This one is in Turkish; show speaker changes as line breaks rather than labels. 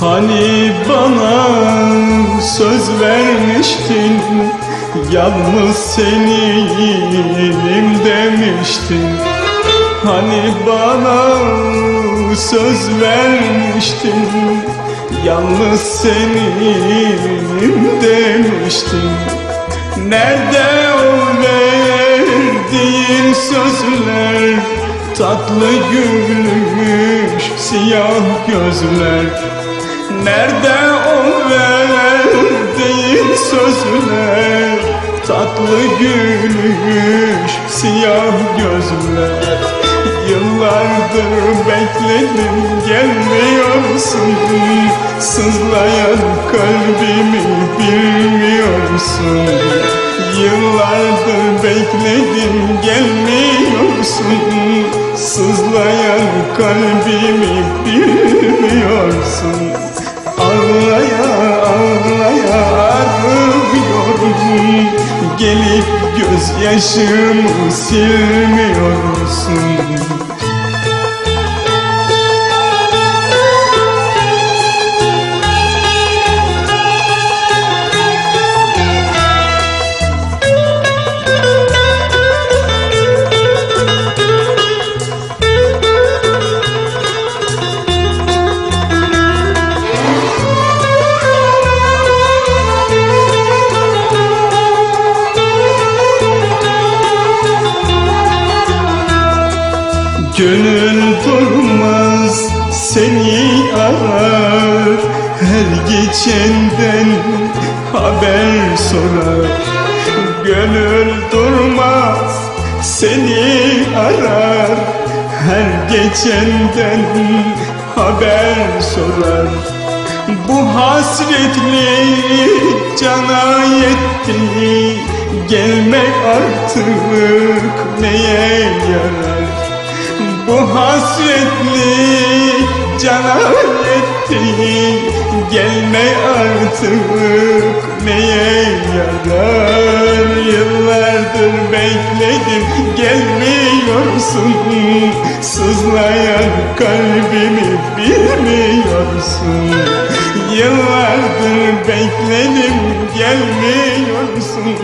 Hani bana söz vermiştin Yalnız seninim demiştin. Hani bana söz vermiştin Yalnız seninim demiştin. Nerede o verdiğin sözler? Tatlı gülmüş siyah gözler. Nerede o verdiğin sözler Tatlı gülmüş siyah gözler Yıllardır bekledim gelmiyorsun. Sızlayan kalbimi bilmiyorsun. Yıllardır bekledim gelmiyorsun. Sızlayan kalbimi bilmiyorsun gözyaşımı silmiyorsun Gönül durmaz seni arar. Her geçenden haber sorar. Gönül durmaz seni arar. Her geçenden haber sorar. Bu hasretlik cana yetti? Gelmek artık neye yarar bu hasretlik cana etti Gelme artık neye yarar? Yıllardır bekledim gelmiyorsun. Sızlayan kalbimi bilmiyorsun. Yıllardır bekledim gelmiyorsun